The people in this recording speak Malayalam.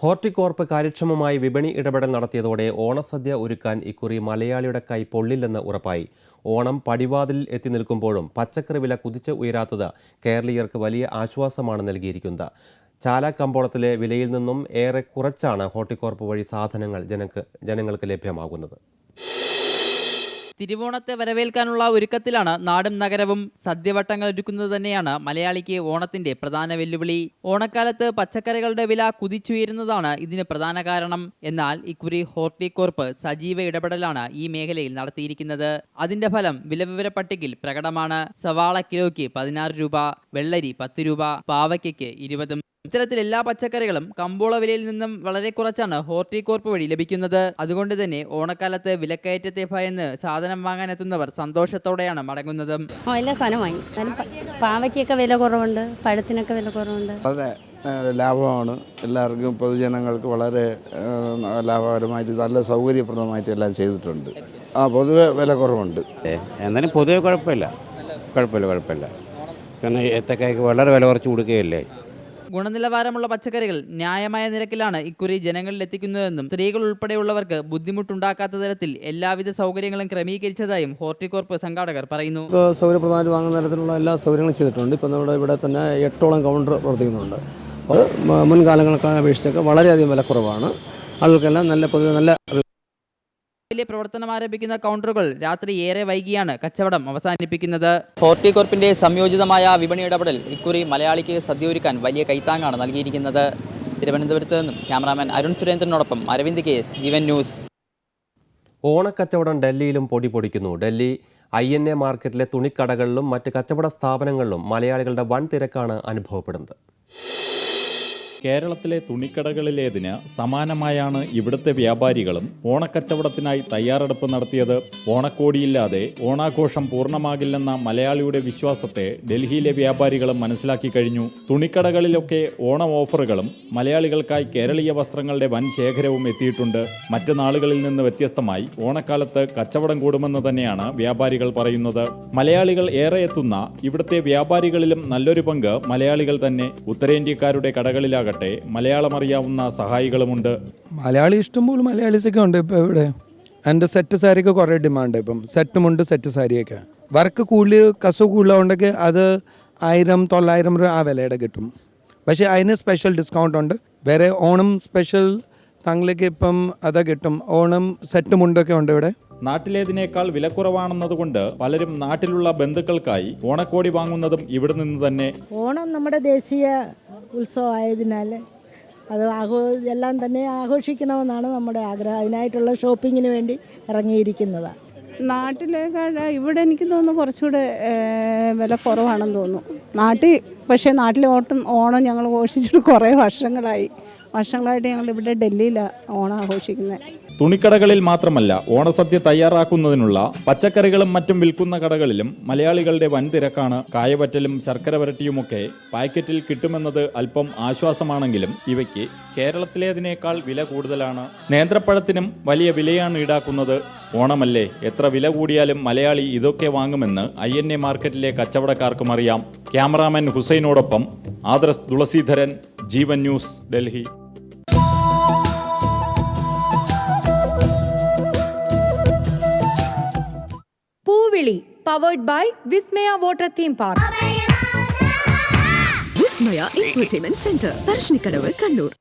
ഹോർട്ടികോർപ്പ് കാര്യക്ഷമമായി വിപണി ഇടപെടൽ നടത്തിയതോടെ ഓണസദ്യ ഒരുക്കാൻ ഇക്കുറി മലയാളിയുടെ കൈ പൊള്ളില്ലെന്ന് ഉറപ്പായി. ഓണം പടിവാതിലിൽ എത്തി നിൽക്കുമ്പോഴും പച്ചക്കറി വില കുതിച്ച് ഉയരാത്തത് കേരളീയർക്ക് വലിയ ആശ്വാസമാണ് നൽകിയിരിക്കുന്നത്. ചാല കമ്പോളത്തിലെ വിലയിൽ നിന്നും ഏറെ കുറച്ചാണ് ഹോർട്ടികോർപ്പ് വഴി സാധനങ്ങൾ ജനക്ക് ജനങ്ങൾക്ക് ലഭ്യമാകുന്നത്. തിരുവോണത്തെ വരവേൽക്കാനുള്ള ഒരുക്കത്തിലാണ് നാടും നഗരവും സദ്യവട്ടങ്ങൾ ഒരുക്കുന്നത് തന്നെയാണ് മലയാളിക്ക് ഓണത്തിന്റെ പ്രധാന വെല്ലുവിളി. ഓണക്കാലത്ത് പച്ചക്കറികളുടെ വില കുതിച്ചുയരുന്നതാണ് ഇതിന് പ്രധാന കാരണം. എന്നാൽ ഇക്കുറി ഹോർട്ടികോർപ്പ് സജീവ ഇടപെടലാണ് ഈ മേഖലയിൽ നടത്തിയിരിക്കുന്നത്. അതിന്റെ ഫലം വിലവിവര പട്ടികയിൽ പ്രകടമാണ്. സവാള കിലോയ്ക്ക് പതിനാറ് രൂപ വെള്ളരി പത്ത് രൂപ പാവയ്ക്കയ്ക്ക് ഇരുപതും ഇത്തരത്തിൽ എല്ലാ പച്ചക്കറികളും കമ്പോള വിലയിൽ നിന്നും വളരെ കുറച്ചാണ് ഹോർട്ടികോർപ്പ് വഴി ലഭിക്കുന്നത്. അതുകൊണ്ട് തന്നെ ഓണക്കാലത്ത് വിലക്കയറ്റത്തെ ഭയന്ന് സാധനം വാങ്ങാൻ എത്തുന്നവർ സന്തോഷത്തോടെയാണ് മടങ്ങുന്നത്. എല്ലാ സാധനം വാങ്ങി. പാവയ്ക്കൊക്കെ വില കുറവുണ്ട് പഴത്തിനൊക്കെ വില കുറവുണ്ട്. വളരെ ലാഭമാണ്. എല്ലാവർക്കും പൊതുജനങ്ങൾക്ക് വളരെ ലാഭകരമായിട്ട് നല്ല സൗകര്യപ്രദമായിട്ട് എല്ലാം ചെയ്തിട്ടുണ്ട്. ആ പൊതുവെ വില കുറവുണ്ട്. എന്നാലും പൊതുവെ കുഴപ്പമില്ല. കുഴപ്പമില്ല കുഴപ്പമില്ല. കാരണം ഏത്തക്കായ്ക്ക് വളരെ വില കുറച്ച് കൊടുക്കുകയല്ലേ? ഗുണനിലവാരമുള്ള പച്ചക്കറികൾ ന്യായമായ നിരക്കിലാണ് ഇക്കുറി ജനങ്ങളിൽ എത്തിക്കുന്നതെന്നും സ്ത്രീകൾ ഉൾപ്പെടെയുള്ളവർക്ക് ബുദ്ധിമുട്ടുണ്ടാക്കാത്ത തരത്തിൽ എല്ലാവിധ സൗകര്യങ്ങളും ക്രമീകരിച്ചതായും ഹോർട്ടികോർപ്പ് സംഘാടകർ പറയുന്നു. സൗകര്യപ്രദമായി വാങ്ങുന്ന തരത്തിലുള്ള എല്ലാ സൗകര്യങ്ങളും ചെയ്തിട്ടുണ്ട്. ഇപ്പോൾ നമ്മുടെ ഇവിടെ തന്നെ എട്ടോളം കൗണ്ടർ പ്രവർത്തിക്കുന്നുണ്ട്. അത് മുൻകാലങ്ങളൊക്കെ അപേക്ഷിച്ചൊക്കെ വളരെയധികം വിലക്കുറവാണ്. ആളുകൾക്കെല്ലാം നല്ല പൊതുവെ നല്ല വലിയ പ്രവർത്തനം ആരംഭിക്കുന്ന കൗണ്ടറുകൾ രാത്രി ഏറെ വൈകിയാണ് കച്ചവടം അവസാനിപ്പിക്കുന്നത്. ഹോർട്ടികോർപ്പിന്റെ സംയോജിതമായ വിപണി ഇടപെടൽ ഇക്കുറി മലയാളിക്ക് സദ്യ ഒരുക്കാൻ വലിയ കൈത്താങ്ങാണ് നൽകിയിരിക്കുന്നത്. തിരുവനന്തപുരത്ത് നിന്നും cameraman Arun സുരേന്ദ്രനോടൊപ്പം Aravind K S Jeevan news. ഓണക്കച്ചവടം ഡൽഹിയിലും പൊടി പൊടിക്കുന്നു. ഡൽഹി ഐ എൻ എ മാർക്കറ്റിലെ തുണിക്കടകളിലും മറ്റ് കച്ചവട സ്ഥാപനങ്ങളിലും മലയാളികളുടെ വൻ തിരക്കാണ് അനുഭവപ്പെടുന്നത്. കേരളത്തിലെ തുണിക്കടകളിലേതിന് സമാനമായാണ് ഇവിടുത്തെ വ്യാപാരികളും ഓണക്കച്ചവടത്തിനായി തയ്യാറെടുപ്പ് നടത്തിയത്. ഓണക്കോടിയില്ലാതെ ഓണാഘോഷം പൂർണമാകില്ലെന്ന മലയാളിയുടെ വിശ്വാസത്തെ ഡൽഹിയിലെ വ്യാപാരികളും മനസ്സിലാക്കി കഴിഞ്ഞു. തുണിക്കടകളിലൊക്കെ ഓണം ഓഫറുകളും മലയാളികൾക്കായി കേരളീയ വസ്ത്രങ്ങളുടെ വൻ ശേഖരവും എത്തിയിട്ടുണ്ട്. മറ്റ് നാളുകളിൽ നിന്ന് വ്യത്യസ്തമായി ഓണക്കാലത്ത് കച്ചവടം കൂടുമെന്ന് തന്നെയാണ് വ്യാപാരികൾ പറയുന്നത്. മലയാളികൾ ഏറെ എത്തുന്ന ഇവിടുത്തെ വ്യാപാരികളിലും നല്ലൊരു പങ്ക് മലയാളികൾ തന്നെ ഉത്തരേന്ത്യക്കാരുടെ കടകളിലാകട്ടെ. മലയാളം അറിയാവുന്ന സഹായികളുമുണ്ട്. മലയാളി ഇഷ്ടംപോലെ മലയാളീസൊക്കെ ഉണ്ട് ഇപ്പോൾ ഇവിടെ. എന്റെ സെറ്റ് സാരിക്ക് കുറേ ഡിമാൻഡ് ഇപ്പം. സെറ്റുമുണ്ട് സെറ്റ് സാരിയൊക്കെ വർക്ക് കൂടുതൽ കസു കൂടുതലുണ്ടെങ്കിൽ അത് ആയിരം തൊള്ളായിരം രൂപ ആ വിലയുടെ കിട്ടും. പക്ഷേ അതിന് സ്പെഷ്യൽ ഡിസ്കൗണ്ട് ഉണ്ട്. വേറെ ഓണം സ്പെഷ്യൽ താങ്കളേക്ക് ഇപ്പം അത് കിട്ടും. ഓണം സെറ്റ് മുണ്ടൊക്കെ ഉണ്ട് ഇവിടെ. നാട്ടിലേതിനേക്കാൾ വിലക്കുറവാണെന്നതുകൊണ്ട് പലരും നാട്ടിലുള്ള ബന്ധുക്കൾക്കായി ഓണക്കോടി വാങ്ങുന്നതും ഇവിടെ നിന്ന് തന്നെ. ഓണം നമ്മുടെ ദേശീയ ഉത്സവമായതിനാൽ അത് ആഘോ എല്ലാം തന്നെ ആഘോഷിക്കണമെന്നാണ് നമ്മുടെ ആഗ്രഹം. അതിനായിട്ടുള്ള ഷോപ്പിങ്ങിന് വേണ്ടി ഇറങ്ങിയിരിക്കുന്നത്. നാട്ടിലേക്കാൾ ഇവിടെ എനിക്ക് തോന്നുന്നു കുറച്ചുകൂടെ വില കുറവാണെന്ന് തോന്നുന്നു. നാട്ടിൽ പക്ഷേ നാട്ടിലെ ഓട്ടം ഓണം ഞങ്ങൾ ഘോഷിച്ചിട്ട് കുറേ വർഷങ്ങളായി. വർഷങ്ങളായിട്ട് ഞങ്ങൾ ഇവിടെ ഡൽഹിയിലാണ് ഓണം ആഘോഷിക്കുന്നത്. തുണിക്കടകളിൽ മാത്രമല്ല ഓണസദ്യ തയ്യാറാക്കുന്നതിനുള്ള പച്ചക്കറികളും മറ്റും വിൽക്കുന്ന കടകളിലും മലയാളികളുടെ വൻ തിരക്കാണ് കായവറ്റലും ശർക്കര വരട്ടിയുമൊക്കെ പാക്കറ്റിൽ കിട്ടുമെന്നത് അല്പം ആശ്വാസമാണെങ്കിലും ഇവയ്ക്ക് കേരളത്തിലേതിനേക്കാൾ വില കൂടുതലാണ്. നേന്ത്രപ്പഴത്തിനും വലിയ വിലയാണ് ഈടാക്കുന്നത്. ഓണമല്ലേ? എത്ര വില കൂടിയാലും മലയാളി ഇതൊക്കെ വാങ്ങുമെന്ന് ഐ എൻ എ മാർക്കറ്റിലെ കച്ചവടക്കാർക്കും അറിയാം. ക്യാമറാമാൻ ഹുസൈനോടൊപ്പം Adarsh Thulaseedharan Jeevan news Delhi. Poovili powered by Vismaya water theme park Vismaya entertainment centre Parassinikkadavu Kannur.